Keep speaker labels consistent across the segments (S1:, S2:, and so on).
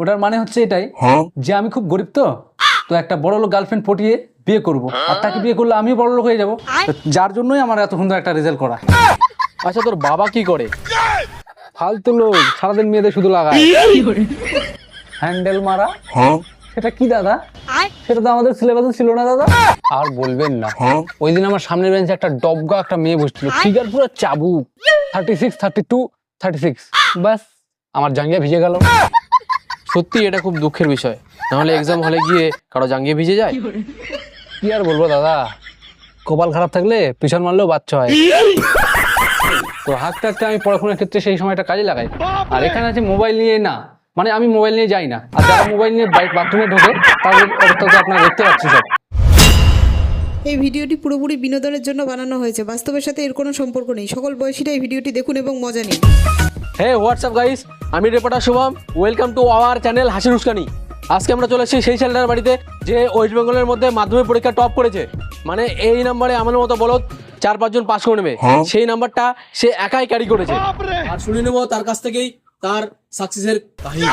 S1: ওটার মানে হচ্ছে এটাই যে আমি খুব গরিব তো তো একটা বড় লোক গার্লফ্রেন্ড পটিয়ে বিয়ে করব। আর তাকে বিয়ে করলে আমিও বড় লোক হয়ে যাব। যার জন্যই আমার এত সুন্দর একটা রেজাল্ট করা।
S2: আচ্ছা তোর বাবা কি করে?
S1: ফালতু লোক সারাদিন মেয়েদের শুধু লাগায়। হ্যান্ডেল মারা। সেটা কি দাদা? সেটা তো আমাদের সিলেবাসে ছিল না দাদা।
S2: আর বলবেন না। ওই দিন আমার সামনের বেঞ্চে একটা ডবগা একটা মেয়ে বসছিল। ফিগার পুরো চাবুক। Thirty six thirty two thirty six ব্যাস আমার জাঙ্গিয়া ভিজে গেল। সত্যি এটা খুব দুঃখের বিষয়। নাহলে এক্সাম হলে গিয়ে কারও জাঙ্গিয়া ভিজে যায়?
S1: কি আর বলব দাদা? কপাল খারাপ থাকলে পিছন মারলেও বাচ্চা হয়। তো হাঁকতে হাঁকতে আমি পড়াশোনার ক্ষেত্রে সেই সময়টা কাজে লাগাই। আর এখানে আছে মোবাইল নিয়ে না। মানে আমি মোবাইল নিয়ে যাই না। আর যারা মোবাইল নিয়ে বাইক বাথরুমে ঢোকে, তাদের অবস্থা আপনারা দেখতে পাচ্ছি সব।
S3: এই ভিডিওটি পুরোপুরি বিনোদনের জন্য বানানো হয়েছে। বাস্তবের সাথে এর কোনো সম্পর্ক নেই। সকল বয়সীরা এই ভিডিওটি দেখুন এবং মজা নিন।
S2: হে হোয়াটসঅ্যাপ গাইস আমি reporter Shubham. Welcome to our channel হাসির উস্কানি। আজকে আমরা চলে এসেছি সেই ছেলেটার বাড়িতে যে ওয়েস্ট বেঙ্গলের মধ্যে মাধ্যমিক পরীক্ষা টপ করেছে। মানে এই নাম্বারে আমাদের মতো বলো চার পাঁচজন পাস করে নেবে। সেই নাম্বারটা সে একাই ক্যারি করেছে। আর শুনে নেব তার কাছ থেকেই তার সাকসেসের কাহিনী।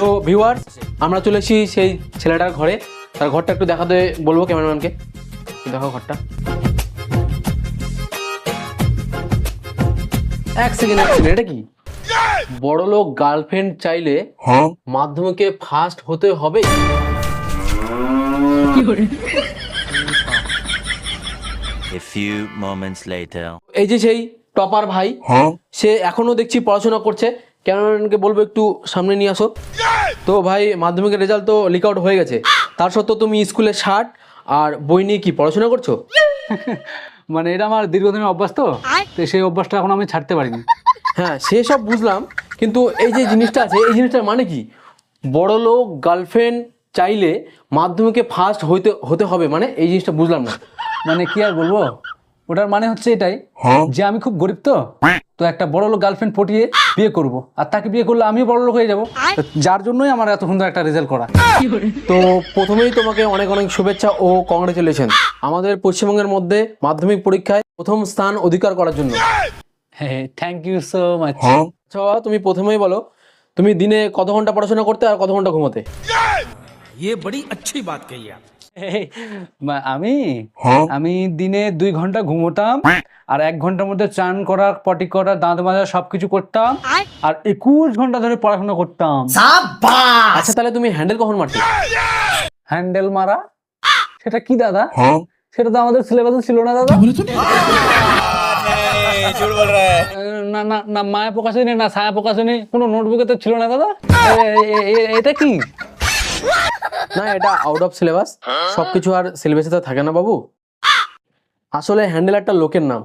S2: তো ভিউয়ার্স আমরা চলে এসেছি সেই ছেলেটার ঘরে। তার ঘরটা একটু দেখাতে বলব ক্যামেরাম্যানকে দেখো ঘরটা। এক সেকেন্ড এক সেকেন্ড এটা কি? বড় লোক গার্লফ্রেন্ড চাইলে মাধ্যমিকে ফার্স্ট হতে হবে?
S4: A few moments later.
S2: এই যে সেই টপার ভাই সে এখনও দেখছি পড়াশোনা করছে। ক্যামেরাম্যানকে বলব একটু সামনে নিয়ে আসো। তো ভাই মাধ্যমিকের রেজাল্ট তো লিক আউট হয়ে গেছে। তার সত্ত্বেও তুমি স্কুলে শার্ট আর বই নিয়ে কি পড়াশোনা করছ?
S1: মানে এটা আমার দীর্ঘদিনের অভ্যাস তো। তো সেই অভ্যাসটা এখন আমি ছাড়তে পারিনি।
S2: হ্যাঁ সেসব বুঝলাম কিন্তু এই যে জিনিসটা আছে এই জিনিসটার মানে কি? বড় লোক গার্লফ্রেন্ড চাইলে মাধ্যমিকে ফার্স্ট হইতে হতে হবে মানে এই জিনিসটা বুঝলাম না।
S1: মানে কি আর বলব? ওটার মানে হচ্ছে এটাই যে আমি খুব গরিব তো তো একটা বড় লোক গার্লফ্রেন্ড পটিয়ে বিয়ে করব। আর তাকে বিয়ে করলে আমিও বড় লোক হয়ে যাব। যার জন্যই আমার এত সুন্দর একটা রেজাল্ট করা।
S2: তো প্রথমেই তোমাকে অনেক অনেক শুভেচ্ছা ও কংগ্রেচুলেশন আমাদের পশ্চিমবঙ্গের মধ্যে মাধ্যমিক পরীক্ষায় প্রথম স্থান অধিকার করার জন্য।
S1: হ্যাঁ থ্যাংক ইউ সো মাচ
S2: আচ্ছা তুমি প্রথমেই বলো তুমি দিনে কত ঘণ্টা পড়াশোনা করতে আর কত ঘণ্টা ঘুমাতে?
S1: আমি? আমি দিনে দুই ঘণ্টা ঘুমোতাম আর এক ঘণ্টার মধ্যে চান করা পটি করা দাঁত মাজা সবকিছু করতাম আর একুশ ঘণ্টা ধরে পড়াশোনা করতাম।
S2: আচ্ছা তাহলে তুমি হ্যান্ডেল কখন মারতে?
S1: হ্যান্ডেল মারা? সেটা কি দাদা? সেটা তো আমাদের সিলেবাসে ছিল না দাদা? না না না মায়া প্রকাশনী না ছায়া প্রকাশনী কোনো নোটবুকে তো ছিল না দাদা? এটা কি?
S2: না এটা আউট অফ সিলেবাস সবকিছু আর সিলেবাসে তো থাকে না বাবু। আসলে হ্যান্ডেল একটা লোকের নাম।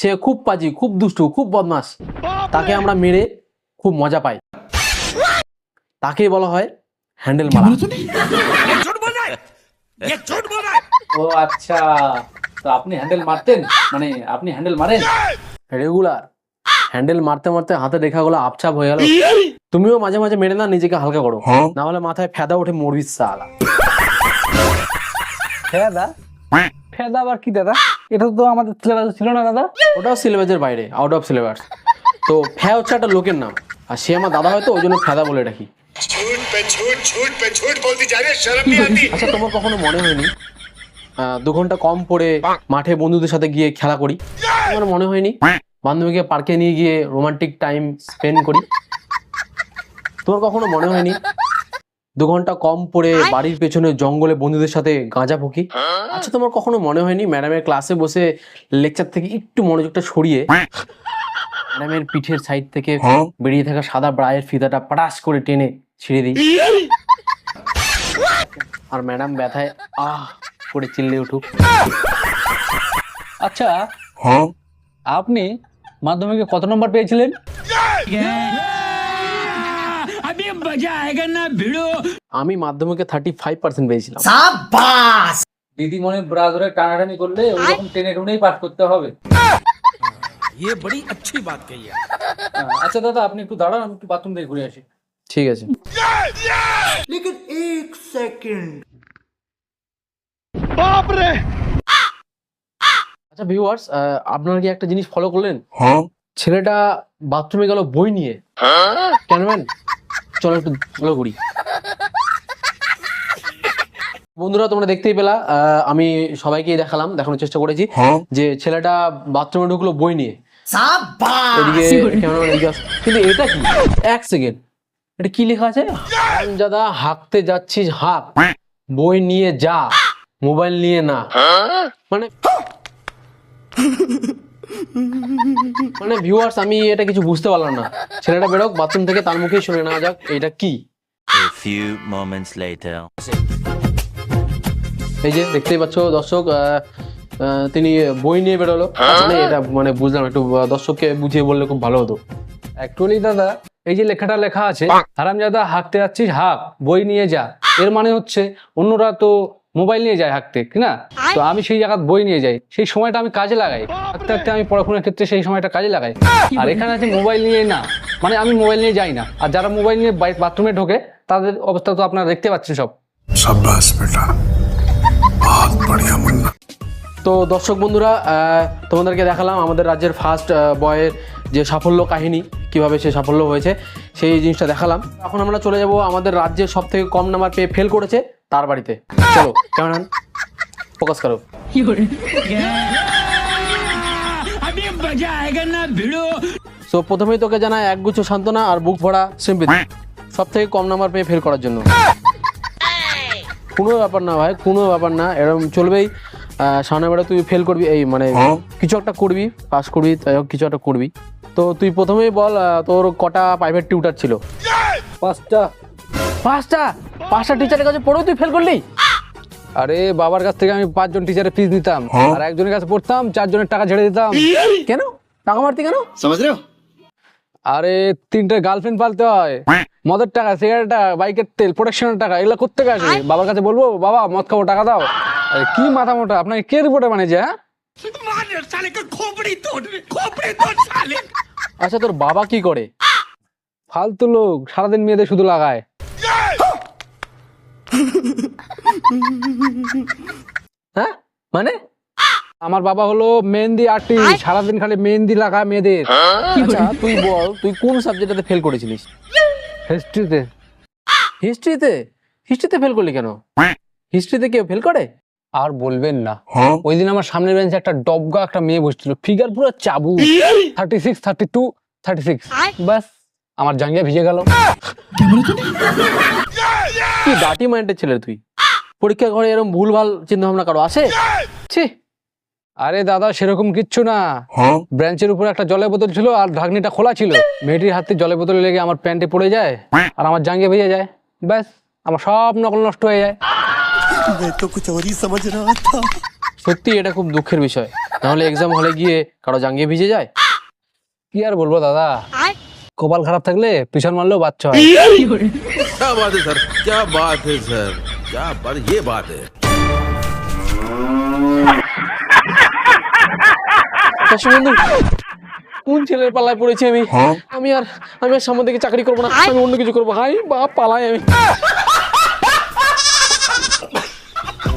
S2: সে খুব পাজি খুব দুষ্টু খুব বদমাস তাকে আমরা মেরে খুব মজা পাই। তাকেই বলা হয় হ্যান্ডেল মারা।
S1: ও আচ্ছা। তো আপনি হ্যান্ডেল মারতেন? মানে আপনি হ্যান্ডেল মারেন?
S2: রেগুলার হ্যান্ডেল মারতে মারতে হাতে রেখাগুলো আপছাপ হয়ে গেল। তুমিও মাঝে মাঝে মেরে না নিজেকে হালকা করো। হ্যাঁ। না হলে মাথায় ফেদা উঠে মরবি সালা।
S1: ফেদা? ফেদা আবার কি দাদা? এটা তো আমাদের সিলেবাস ছিল না দাদা।
S2: ওটাও সিলেবাসের বাইরে আউট অফ সিলেবাস তো ফ্যা হচ্ছে একটা লোকের নাম। আর সে আমার দাদা হয়তো ওই জন্য ফেদা বলে রাখি আচ্ছা তোমার কখনো মনে হয়নি দু ঘণ্টা কম পড়ে মাঠে বন্ধুদের সাথে গিয়ে খেলা করি? তোমার মনে হয়নি? বান্ধবীকে পার্কে নিয়ে গিয়ে রোমান্টিক টাইম স্পেন্ড করি? তোমার কখনো মনে হয়নি? দু ঘণ্টা কম পড়ে বাড়ির পেছনে জঙ্গলে বন্ধুদের সাথে গাঁজা ফুকি আচ্ছা তোমার কখনো মনে হয়নি ম্যাডামের ক্লাসে বসে লেকচার থেকে একটু মনোযোগটা সরিয়ে ম্যাডামের পিঠের সাইড থেকে বেরিয়ে থাকা সাদা ব্রায়ের ফিতাটা পটাশ করে টেনে ছিঁড়ে দিই? আর ম্যাডাম ব্যথায় আহ করে চিল্লে উঠুক।
S1: আচ্ছা আপনি মাধ্যমিকে কত নম্বর পেয়েছিলেন?
S2: আমি মাধ্যমিকে থার্টি ফাইভ পার্সেন্ট পেয়েছিলাম
S1: দিদিমণি ব্রা ধরে টানাটানি করলে ওই রকম টেনে টুনেই পাঠ করতে হবে। আচ্ছা দাদা আপনি একটু দাঁড়ান আমি একটু বাথরুম থেকে ঘুরে আসি।
S2: ঠিক আছে। আচ্ছা ভিউয়ার্স আপনারা কি একটা জিনিস ফলো করলেন? ছেলেটা বাথরুমে গেল বই নিয়ে। কেন ম্যান চলো একটু চলো ঘুরি। বন্ধুরা তোমরা দেখতেই পেলা আহ, আমি সবাইকে দেখালাম দেখানোর চেষ্টা করেছি যে ছেলেটা বাথরুমে ঢুকলো বই নিয়ে। কিন্তু এটা কি? এক সেকেন্ড এটা কি লেখা আছে? দাদা হাঁকতে যাচ্ছিস হাঁক। বই নিয়ে যা মোবাইল নিয়ে না। মানে মানে ভিউয়ার্স আমি এটা কিছু বুঝতে পারলাম না। ছেলেটা বেরোক বাথরুম থেকে তার মুখেই শুনে নেওয়া যাক এটা কি?
S4: A few moments later.
S2: এই যে দেখতেই পাচ্ছ দর্শক আহ, আহ, তিনি বই নিয়ে বেরোলো। আসলে এটা মানে বুঝলাম একটু আহ, দর্শককে বুঝিয়ে বললে খুব ভালো হতো।
S1: অ্যাকচুয়ালি দাদা এই যে লেখাটা লেখা আছে হারামজাদা হাঁকতে যাচ্ছিস হাঁক বই নিয়ে যা। এর মানে হচ্ছে অন্যরা তো মোবাইল নিয়ে যায় হাঁকতে না? তো আমি সেই জায়গায় বই নিয়ে যাই সেই সময়টা আমি কাজে লাগাই। হাঁকতে হাঁকতে আমি পড়াশোনার ক্ষেত্রে সেই সময়টা কাজে লাগাই। আর এখানে আছে মোবাইল নিয়ে না মানে আমি মোবাইল নিয়ে যাই না। আর যারা মোবাইল নিয়ে বাথরুমে ঢোকে তাদের অবস্থা তো আপনারা দেখতে পাচ্ছেন সব।
S2: তো দর্শক বন্ধুরা তোমাদেরকে দেখালাম আমাদের রাজ্যের ফার্স্ট বয়ের যে সাফল্য কাহিনী। কীভাবে সে সাফল্য হয়েছে সেই জিনিসটা দেখালাম। এখন আমরা চলে যাব আমাদের রাজ্যের সব থেকে কম নাম্বার পেয়ে ফেল করেছে তার বাড়িতে। চলো কেমন ফোকাস করো। সো প্রথমেই তোকে জানায় একগুচ্ছ সান্ত্বনা আর বুক ভরা সিম্পিতি সব থেকে কম নাম্বার পেয়ে ফেল করার জন্য। কোনো ব্যাপার না ভাই কোনো ব্যাপার না এরকম চলবেই। সামনে বেড়ে তুই ফেল করবি এই মানে কিছু একটা করবি পাস করবি তাই হোক কিছু একটা করবি। তো তুই প্রথমেই বল তোর কটা প্রাইভেট টিউটার ছিল?
S1: পাঁচটা।
S2: পাঁচটা? পাঁচটা টিচারের কাছে পড়েও তুই ফেল করলি?
S1: আরে বাবার কাছ থেকে আমি পাঁচজন টিচারের ফিস নিতাম। আর একজনের কাছে পড়তাম চারজনের টাকা ঝেড়ে দিতাম।
S2: কেন? টাকা মারতি কেন?
S1: আরে তিনটে গার্লফ্রেন্ড পালতে হয়। মদের টাকা সিগারেট টাকা বাইকের তেল প্রোটেকশনের টাকা এগুলো করতে গেছে বাবার কাছে বলব বাবা মদ খাব টাকা দাও। কি মাথা মোটা? আপনাকে কে রিপোর্টে বানিয়েছে হ্যাঁ?
S2: আচ্ছা তোর বাবা কি করে?
S1: ফালতু লোক সারাদিন মেয়েদের শুধু লাগায়।
S2: হ্যাঁ? মানে?
S1: আমার বাবা হলো মেহেন্দি আর্টিস্ট সারাদিন খালি মেহেন্দি লাগায় মেয়েদের।
S2: আচ্ছা তুই বল তুই কোন সাবজেক্টটাতে ফেল করেছিলিস?
S1: হিস্ট্রিতে
S2: হিস্ট্রিতে হিস্ট্রিতে ফেল করলি কেন? হিস্ট্রিতে কেউ ফেল করে?
S1: আর বলবেন না। ওই দিন আমার সামনের বেঞ্চে একটা ডবগা একটা মেয়ে বসছিল। ফিগার পুরো চাবু thirty six thirty two thirty six ব্যাস আমার জাঙ্গিয়া ভিজে গেল।
S2: কি ডাটি মাইন্ডের ছেলে তুই? পরীক্ষা ঘরে এরকম ভুলভাল চিন্তা ভাবনা কারও আসে? ছি!
S1: আরে দাদা সেরকম কিচ্ছু না। ব্রাঞ্চের উপরে একটা জলের বোতল ছিল আর ঢাকনিটা খোলা ছিল। মেয়েটির হাতে জলের বোতল লেগে আমার প্যান্টে পড়ে যায় আর আমার জাঙ্গে ভেজে যায়। ব্যাস আমার সব নকল নষ্ট হয়ে যায়।
S2: সত্যি এটা খুব দুঃখের বিষয় নাহলে এক্সাম হলে গিয়ে কারো জাঙ্গিয়ে ভিজে যায়
S1: কি আর বলবো দাদা কপাল খারাপ থাকলে পিছন মারলেও বাচ্চা হয়
S5: क्या बात है सर क्या बात है सर क्या बात ये बात है
S2: চাষি বন্ধু কোন ছেলের পাল্লায় পড়েছি আমি আমি আর আমি আর সামনে থেকে চাকরি করবো না আমি অন্য কিছু করবো হাই বা পালাই আমি